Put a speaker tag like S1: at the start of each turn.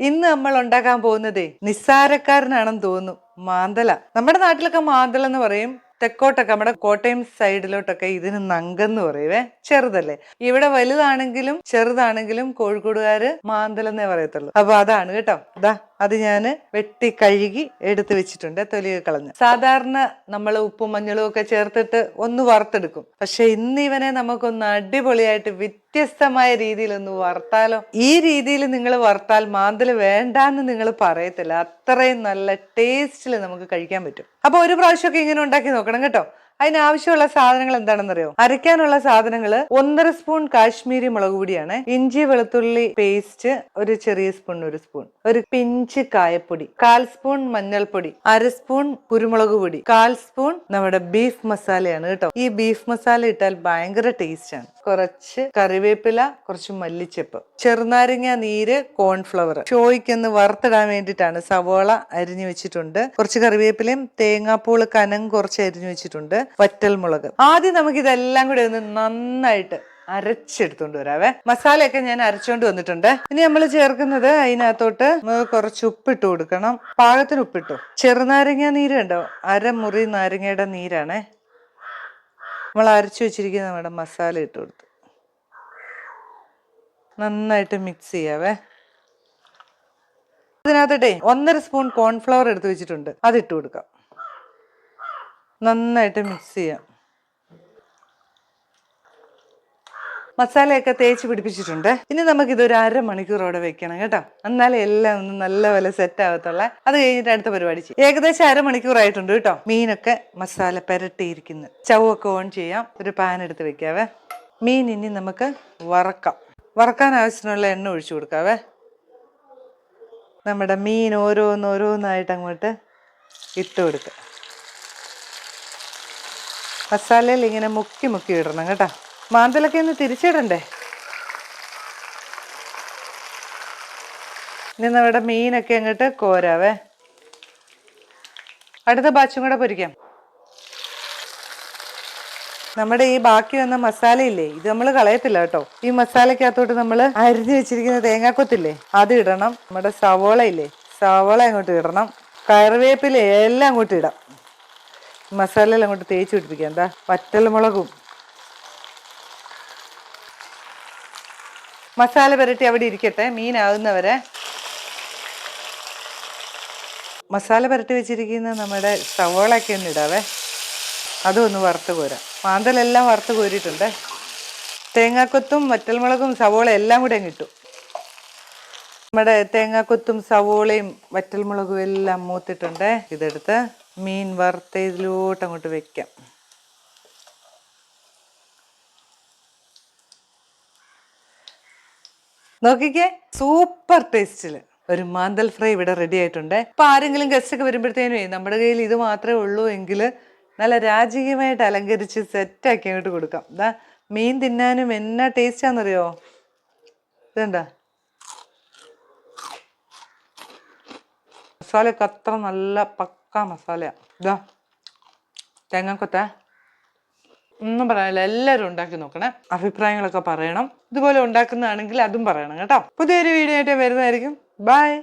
S1: ഇന്ന് നമ്മൾ ഉണ്ടാക്കാൻ പോകുന്നതേ നിസ്സാരക്കാരനാണെന്ന് തോന്നുന്നു മാന്തല. നമ്മുടെ നാട്ടിലൊക്കെ മാന്തല എന്ന് പറയും. തെക്കോട്ടൊക്കെ നമ്മുടെ കോട്ടയം സൈഡിലോട്ടൊക്കെ ഇതിന് നങ്കെന്ന് പറയുവേ ചെറുതല്ലേ. ഇവിടെ വലുതാണെങ്കിലും ചെറുതാണെങ്കിലും കോഴിക്കോടുകാര് മാന്തലെന്നേ പറയത്തുള്ളൂ. അപ്പൊ അതാണ് കേട്ടോ. ഇതാ അത് ഞാൻ വെട്ടി കഴുകി എടുത്തു വെച്ചിട്ടുണ്ട് തൊലി കളഞ്ഞ്. സാധാരണ നമ്മൾ ഉപ്പും മഞ്ഞളും ഒക്കെ ചേർത്തിട്ട് ഒന്ന് വറുത്തെടുക്കും. പക്ഷെ ഇന്ന് ഇവനെ നമുക്കൊന്ന് അടിപൊളിയായിട്ട് വ്യത്യസ്തമായ രീതിയിൽ ഒന്ന് വറുത്താലോ? ഈ രീതിയിൽ നിങ്ങൾ വറുത്താൽ മാന്തൽ വേണ്ടാന്ന് നിങ്ങൾ പറയത്തില്ല. അത്രയും നല്ല ടേസ്റ്റിൽ നമുക്ക് കഴിക്കാൻ പറ്റും. അപ്പൊ ഒരു പ്രാവശ്യമൊക്കെ ഇങ്ങനെ ഉണ്ടാക്കി നോക്കണം കേട്ടോ. അതിനാവശ്യമുള്ള സാധനങ്ങൾ എന്താണെന്നറിയോ? അരയ്ക്കാനുള്ള സാധനങ്ങൾ ഒന്നര സ്പൂൺ കാശ്മീരി മുളക് പൊടിയാണ്. ഇഞ്ചി വെളുത്തുള്ളി പേസ്റ്റ് ഒരു ചെറിയ സ്പൂൺ ഒരു സ്പൂൺ. ഒരു പിഞ്ച് കായപ്പൊടി കാൽ സ്പൂൺ മഞ്ഞൾപ്പൊടി അര സ്പൂൺ കുരുമുളക് പൊടി കാൽ സ്പൂൺ നമ്മുടെ ബീഫ് മസാലയാണ് കേട്ടോ. ഈ ബീഫ് മസാല ഇട്ടാൽ ഭയങ്കര ടേസ്റ്റ് ആണ്. കുറച്ച് കറിവേപ്പില കുറച്ച് മല്ലിച്ചപ്പ് ചെറുനാരങ്ങ നീര് കോൺഫ്ലവർ ഷോയ്ക്കൊന്ന് വറുത്തിടാൻ വേണ്ടിയിട്ടാണ് സവോള അരിഞ്ഞു വെച്ചിട്ടുണ്ട്. കുറച്ച് കറിവേപ്പിലയും തേങ്ങാപ്പൂൾ കനം കുറച്ച് അരിഞ്ഞു വെച്ചിട്ടുണ്ട്. വറ്റൽ മുളക് ആദ്യം നമുക്ക് ഇതെല്ലാം കൂടി ഒന്ന് നന്നായിട്ട് അരച്ചെടുത്തോണ്ട് വരാവേ. മസാലയൊക്കെ ഞാൻ അരച്ചോണ്ട് വന്നിട്ടുണ്ട്. ഇനി നമ്മൾ ചേർക്കുന്നത് അതിനകത്തോട്ട് കുറച്ച് ഉപ്പിട്ട് കൊടുക്കണം. പാകത്തിന് ഉപ്പിട്ടു. ചെറുനാരങ്ങ നീര് കണ്ടോ? അരമുറി നാരങ്ങയുടെ നീരാണേ. നമ്മൾ അരച്ചു വെച്ചിരിക്കുന്ന നമ്മുടെ മസാല ഇട്ട് കൊടുത്തു. നന്നായിട്ട് മിക്സ് ചെയ്യാവേ. ഇതിനകത്തോട്ടെ ഒന്നര സ്പൂൺ കോൺഫ്ലവർ എടുത്ത് വെച്ചിട്ടുണ്ട്. അത് ഇട്ട് കൊടുക്കാം. നന്നായിട്ട് മിക്സ് ചെയ്യാം. മസാലയൊക്കെ തേച്ച് പിടിപ്പിച്ചിട്ടുണ്ട്. ഇനി നമുക്ക് ഇതൊരു അരമണിക്കൂറോടെ വെക്കണം കേട്ടോ. എന്നാലേ എല്ലാം ഒന്ന് നല്ലപോലെ സെറ്റ് ആവത്തുള്ള. അത് കഴിഞ്ഞിട്ട് അടുത്ത പരിപാടി ചെയ്യും. ഏകദേശം അരമണിക്കൂറായിട്ടുണ്ട് കേട്ടോ. മീനൊക്കെ മസാല പെരട്ടിയിരിക്കുന്നു. ചവൊക്കെ ഓൺ ചെയ്യാം. ഒരു പാൻ എടുത്ത് വെക്കാവേ. മീൻ ഇനി നമുക്ക് വറക്കാം. വറക്കാൻ ആവശ്യത്തിനുള്ള എണ്ണ ഒഴിച്ചു കൊടുക്കാവേ. നമ്മുടെ മീൻ ഓരോന്നോരോന്നായിട്ട് അങ്ങോട്ട് ഇട്ട് കൊടുക്കുക മസാലയിൽ ഇങ്ങനെ മുക്കി മുക്കി ഇടണം കേട്ടോ. മാന്തലൊക്കെ ഒന്ന് തിരിച്ചിടണ്ടേ? ഇനി നമ്മുടെ മീനൊക്കെ അങ്ങോട്ട് കോരാവേ. അടുത്ത ബാച്ചും കൂടെ പൊരിക്കാം. നമ്മുടെ ഈ ബാക്കി വന്ന മസാലയില്ലേ ഇത് നമ്മൾ കളയത്തില്ല കേട്ടോ. ഈ മസാലക്കകത്തോട്ട് നമ്മൾ അരിഞ്ഞു വെച്ചിരിക്കുന്ന തേങ്ങാക്കൊത്തില്ലേ അത് ഇടണം. നമ്മുടെ സവോള ഇല്ലേ സവോള അങ്ങോട്ട് ഇടണം. കറിവേപ്പില എല്ലാം അങ്ങോട്ട് ഇടാം. മസാലയിൽ അങ്ങോട്ട് തേച്ച് പിടിപ്പിക്കാം. എന്താ വറ്റൽമുളകും. മസാല പുരട്ടി അവിടെ ഇരിക്കട്ടെ മീനാകുന്നവരെ. മസാല പുരട്ടി വെച്ചിരിക്കുന്ന നമ്മുടെ സവോളയൊക്കെ ഒന്ന് ഇടാവേ. അതും ഒന്ന് വറുത്ത് കോരാം. മാന്തലെല്ലാം വറുത്ത് കോരിയിട്ടുണ്ട്. തേങ്ങാക്കൊത്തും വറ്റൽമുളകും സവോള എല്ലാം കൂടെ കിട്ടും നമ്മുടെ തേങ്ങാക്കൊത്തും സവോളയും വറ്റൽമുളകും എല്ലാം മൂത്തിട്ടുണ്ട്. ഇതെടുത്ത് മീൻ വറുത്ത ഇതിലോട്ട് അങ്ങോട്ട് വെക്കാം. നോക്കിക്കേ സൂപ്പർ ടേസ്റ്റിൽ ഒരു മാന്തൽ ഫ്രൈ ഇവിടെ റെഡി ആയിട്ടുണ്ട്. അപ്പൊ ആരെങ്കിലും ഗസ്റ്റ് ഒക്കെ വരുമ്പോഴത്തേനേ നമ്മുടെ കയ്യിൽ ഇത് മാത്രമേ ഉള്ളൂ എങ്കിൽ നല്ല രാജകീയമായിട്ട് അലങ്കരിച്ച് സെറ്റാക്കി അങ്ങോട്ട് കൊടുക്കാം. ഇതാ മീൻ തിന്നാനും എന്നാ ടേസ്റ്റാണെന്നറിയോ ഇതെന്താ? മസാലയൊക്കെ അത്ര നല്ല പക്ക മസാലയാ ഇതാ തേങ്ങാക്കൊത്ത ഒന്നും പറയാനില്ല എല്ലാവരും ഉണ്ടാക്കി നോക്കണേ. അഭിപ്രായങ്ങളൊക്കെ പറയണം. ഇതുപോലെ ഉണ്ടാക്കുന്നതാണെങ്കിൽ അതും പറയണം കേട്ടോ. പുതിയൊരു വീഡിയോ ആയിട്ട് വരുന്നതായിരിക്കും. ബൈ